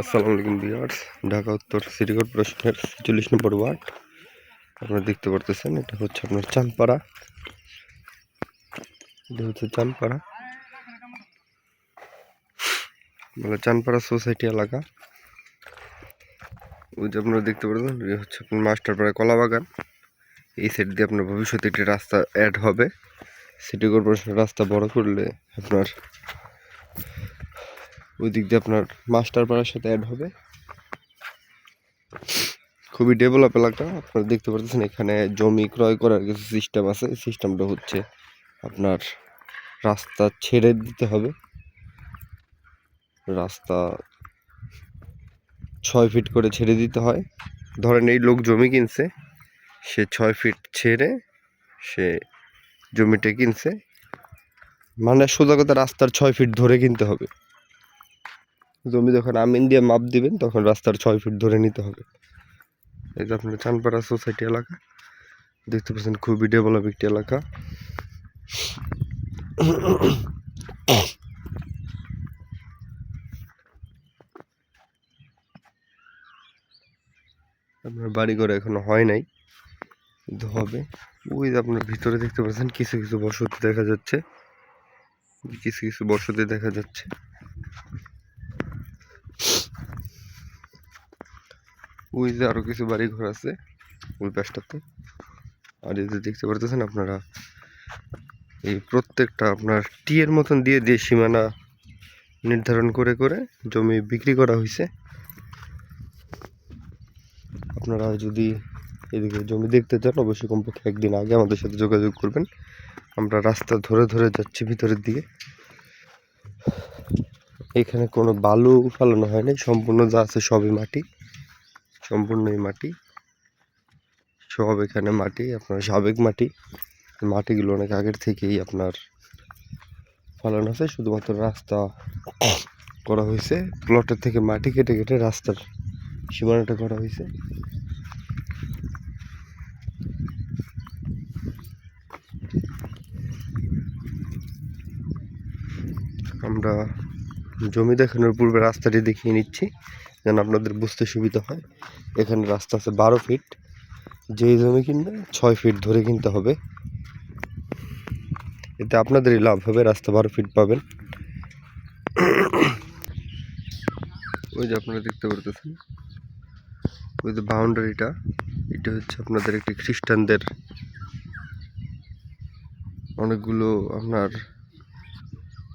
আসসালামু আলাইকুম ভিউয়ার্স, ঢাকা উত্তর সিটি কর্পোরেশনের চল্লিশ নম্বর ওয়ার্ড। আপনারা দেখতে পারতেছেন, এটা হচ্ছে আপনার চাঁদপাড়া। এটা হচ্ছে চাঁদপাড়া। বলে চাঁদপাড়া সোসাইটি এলাকা। ওই যে আপনারা দেখতে পারতেছেন এই হচ্ছে আপনার মাস্টারপাড়া কলা বাগান এই সাইড দিয়ে আপনার ভবিষ্যতে একটি রাস্তা অ্যাড হবে। সিটি কর্পোরেশনের রাস্তা বড় করলে আপনার ওই দিক দিয়ে আপনার মাস্টার পাড়ার সাথে অ্যাড হবে। খুবই ডেভেলপ এলাকা, আপনারা দেখতে পাচ্ছেন এখানে জমি ক্রয় করার কিছু সিস্টেম আছে। সিস্টেমটা হচ্ছে আপনার রাস্তা ছেড়ে দিতে হবে। রাস্তা ছয় ফিট করে ছেড়ে দিতে হয়। ধরেন এই লোক জমি কিনছে, সে ছয় ফিট ছেড়ে সে জমিটা কিনছে। মানে সোজা কথা রাস্তার ছয় ফিট ধরে কিনতে হবে। জমি যখন আমিন দিয়ে মাপ দিবেন, তখন রাস্তার ছয় ফিট ধরে নিতে হবে। এই যে আপনার চানপাড়া সোসাইটি এলাকা, দেখতে পাচ্ছেন খুবই ডেভেলপ একটি এলাকা। আপনার বাড়ি ঘর এখনও হয় নাই, কিন্তু হবে। ওই যে আপনার ভিতরে দেখতে পাচ্ছেন কিছু কিছু বসতি দেখা যাচ্ছে। কিছু কিছু বসতি দেখা যাচ্ছে। ওই যে আরও কিছু বাড়ি ঘর আছে, ওই পাশটাতে। আর এই যে দেখতে পারতেছেন আপনারা, এই প্রত্যেকটা আপনার টিয়ের মতন দিয়ে দিয়ে সীমানা নির্ধারণ করে করে জমি বিক্রি করা হয়েছে আপনারা যদি এদিকে জমি দেখতে চান, অবশ্যই কমপক্ষে একদিন আগে আমাদের সাথে যোগাযোগ করবেন। আমরা রাস্তা ধরে ধরে যাচ্ছি ভিতরের দিকে। এখানে কোনো বালু ফালানো হয়নি সম্পূর্ণ যা আছে সবই মাটি। সম্পূর্ণই মাটি। সব এখানে মাটি, আপনার সাবেক মাটি। মাটিগুলো অনেক আগের থেকেই আপনার ফলানো আছে শুধুমাত্র রাস্তা করা হয়েছে। প্লটের থেকে মাটি কেটে কেটে রাস্তার সীমানাটা করা হয়েছে। আমরা জমি দেখানোর পূর্বে রাস্তাটি দেখিয়ে নিচ্ছি। যেন আপনাদের বুঝতে সুবিধা হয়। এখানে রাস্তা আছে বারো ফিট যেই জমি কিনবে, ছয় ফিট ধরে কিনতে হবে। এতে আপনাদেরই লাভ হবে, রাস্তা বারো ফিট পাবেন। ওই যে আপনারা দেখতে পারতেছেন। ওই যে বাউন্ডারিটা এটা হচ্ছে আপনাদের একটি খ্রিস্টানদের অনেকগুলো আপনার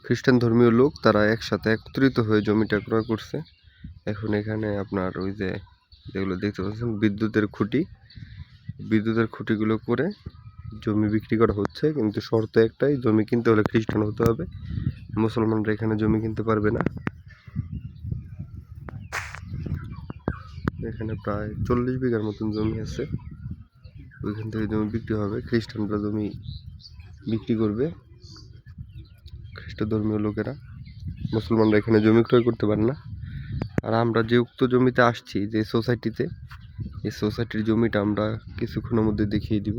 খ্রিস্টান ধর্মীয় লোক, তারা একসাথে একত্রিত হয়ে জমিটা ক্রয় করছে। এখন এখানে আপনার ওই যে যেগুলো দেখতে পাচ্ছেন বিদ্যুতের খুঁটি, বিদ্যুতের খুঁটিগুলো করে জমি বিক্রি করা হচ্ছে। কিন্তু শর্ত একটাই, জমি কিনতে হলে খ্রিস্টান হতে হবে। মুসলমানরা এখানে জমি কিনতে পারবে না। এখানে প্রায় চল্লিশ বিঘার মতন জমি আছে। ওইখান থেকে জমি বিক্রি হবে। খ্রিস্টানরা জমি বিক্রি করবে। খ্রিস্ট ধর্মীয় লোকেরা। মুসলমানরা এখানে জমি ক্রয় করতে পারে না। আর আমরা যে উক্ত জমিতে আসছি, যে সোসাইটিতে এই সোসাইটির জমিটা আমরা কিছুক্ষণের মধ্যে দেখিয়ে দিব।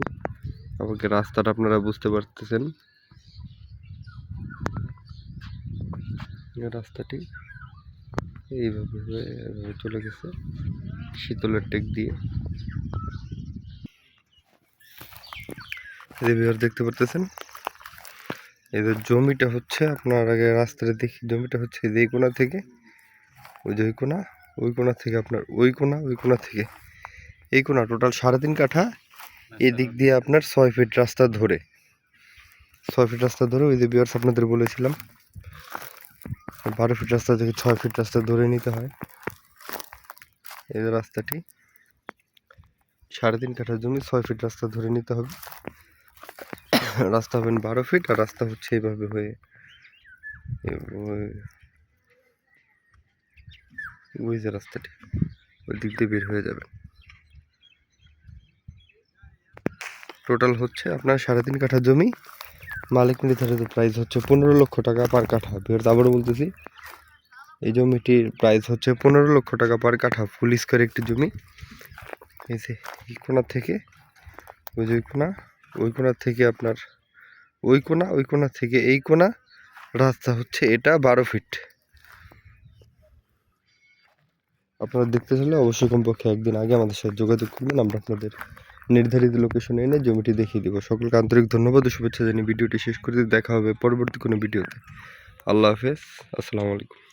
আমাকে রাস্তাটা আপনারা বুঝতে পারতেছেন। রাস্তাটি এইভাবে চলে গেছে, শীতলের টেক দিয়ে। দেখতে পারতেছেন? এদের জমিটা হচ্ছে, আপনার আগে রাস্তাটা দেখি, জমিটা হচ্ছে এই কোনা থেকে। ওই যে ওই কোনা ওই কোনা থেকে আপনার ওই কোনা ওই কোনা থেকে। এই কোনা টোটাল সাড়ে তিন কাঠা। এদিক দিয়ে আপনার ছয় ফিট রাস্তা ধরে। ছয় ফিট রাস্তা ধরে ওই যে বিয়ার্স আপনাদের বলেছিলাম। বারো ফিট রাস্তা থেকে ছয় ফিট রাস্তা ধরে নিতে হয়। এই রাস্তাটি। সাড়ে তিন কাঠা জমি ছয় ফিট রাস্তা ধরে নিতে হবে। রাস্তা হবেন বারো ফিট আর রাস্তা হচ্ছে এইভাবে হয়ে ওই যে রাস্তাটি। ওই দিক দিয়ে বের হয়ে যাবে। টোটাল হচ্ছে আপনার সাড়ে তিন কাঠা জমি। মালিক নির্ধারিত প্রাইস হচ্ছে পনেরো লক্ষ টাকা পার কাঠা। বের আবারও বলতেছি, এই জমিটির প্রাইস হচ্ছে পনেরো লক্ষ টাকা পার কাঠা ফুল স্কোয়ার একটি জমি। এই যে, এই থেকে, ওই যে কোনা ওই কোনা থেকে আপনার, ওই কোনা ওই কোনা থেকে এই কোনা রাস্তা হচ্ছে এটা বারো ফিট আপনারা দেখতে চাইলে অবশ্যই কমপক্ষে একদিন আগে আমাদের সাথে যোগাযোগ করবেন। আমরা আপনাদের নির্ধারিত লোকেশনে এনে জমিটি দেখিয়ে দেবো। সকলকে আন্তরিক ধন্যবাদ ও শুভেচ্ছা জানিয়ে ভিডিওটি শেষ করে দেখা হবে পরবর্তী কোনো ভিডিওতে। আল্লাহ হাফেজ। আসসালামু আলাইকুম।